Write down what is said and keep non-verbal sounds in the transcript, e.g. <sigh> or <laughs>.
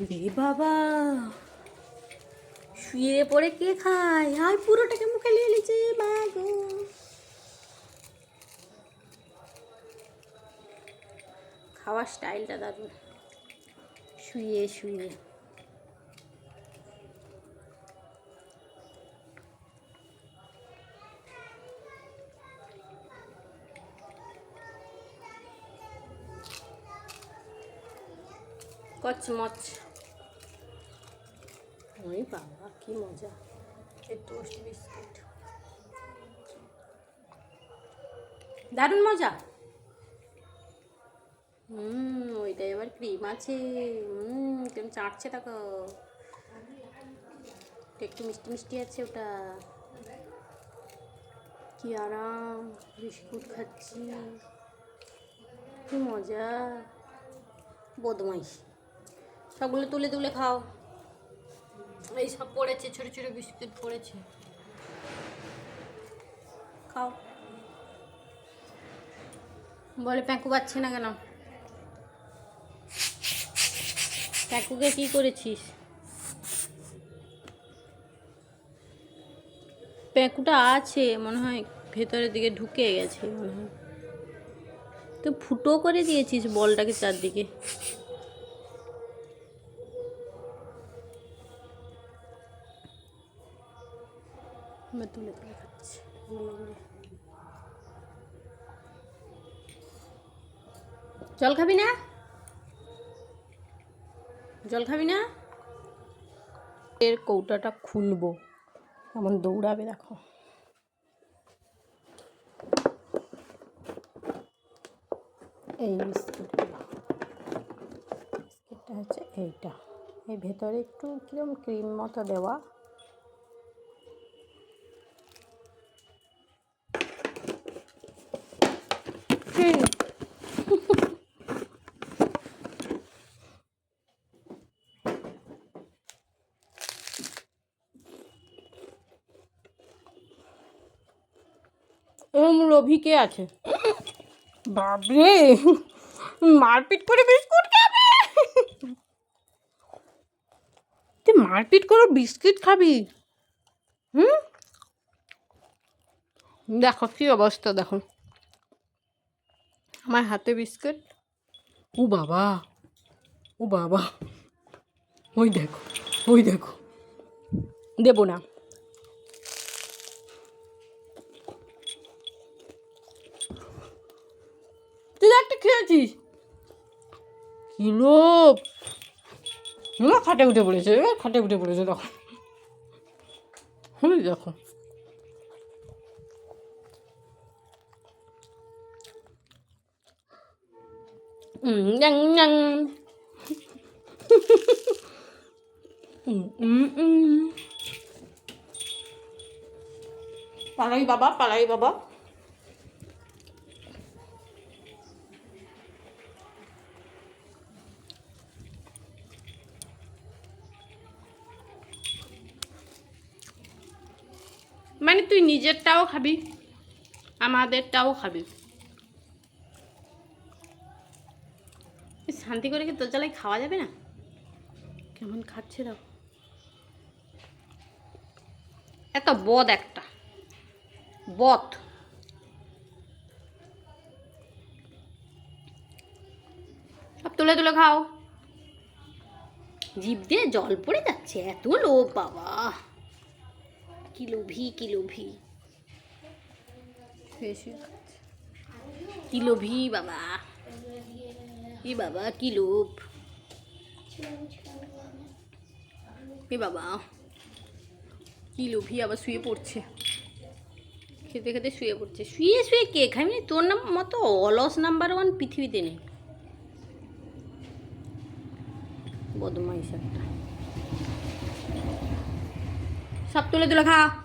রে বাবা। শুয়ে পড়ে কে খায়? আর পুরোটাকে মুখে নিয়ে নিচে, মা গো। খাওয়ার স্টাইলটা দারুণ। শুয়ে শুয়ে। কচমচ। ওই বাবা কি মজা। এই টোস্ট বিস্কিট দারুণ মজা। হুম ওইটাই আবার ক্রিম আছে। হুম কেমন চাটছে দেখো। একটু মিষ্টি মিষ্টি আছে ওটা। কি আরাম বিস্কুট খাচ্ছি। কি মজা। বদমাইশ। সবগুলো তুলে তুলে খাও। এই সব পড়েছে, ছোট ছোট বিস্কুট পড়েছে। খাও। বলে প্যাঁকু পাচ্ছে না কেন? প্যাঁকুকে কি করেছিস? প্যাঁকুটা আছে, মনে হয় ভেতরের দিকে ঢুকে গেছে, মনে হয়। তো ফুটো করে দিয়েছিস বলটাকে চারদিকে। আমি তুলে তুলে খাচ্ছি। জল খাবি না? জল খাবি না? এর কৌটাটা খুলবো। এমন দৌড়াবে দেখো। এই বিস্কিটটা। হচ্ছে এইটা। এই ভেতরে একটু কিরম ক্রিম মতো দেওয়া। <laughs> এরম লোভী কে আছে? বাবরে মারপিট করে বিস্কুট খাবে? তুই মারপিট করে বিস্কিট খাবি? হুম? দেখো কি অবস্থা, দেখো। আমার হাতে বিস্কুট? ও বাবা ও বাবা। ওই দেখো ওই দেখো। দেবো না। তুই একটা খেয়েছিস। কি না খাটে উঠে পড়েছে খাটে উঠে পড়েছে হুম দেখো। পালাই বাবা পালাই বাবা মানে তুই নিজেরটাও খাবি আমাদেরটাও খাবি। শান্তি করে কি তোর জ্বালায় খাওয়া যাবে না? কেমন খাচ্ছে দাও। এত বদ একটা। বদ। সব তুলে তুলে খাও। জিভ দিয়ে জল পড়ে যাচ্ছে এত লোভ বাবা। কি লোভী কি লোভী। কি লোভী বাবা। এ বাবা, কি লোভ? এ বাবা, কি লোভী আবার শুয়ে পড়ছে। খেতে খেতে শুয়ে পড়ছে। শুয়ে শুয়ে কে খাবি না তোর নাম মতো অলস নাম্বার ওয়ান পৃথিবীতে নেই। বদমাইশ একটা। সব তুলে তুলে খা।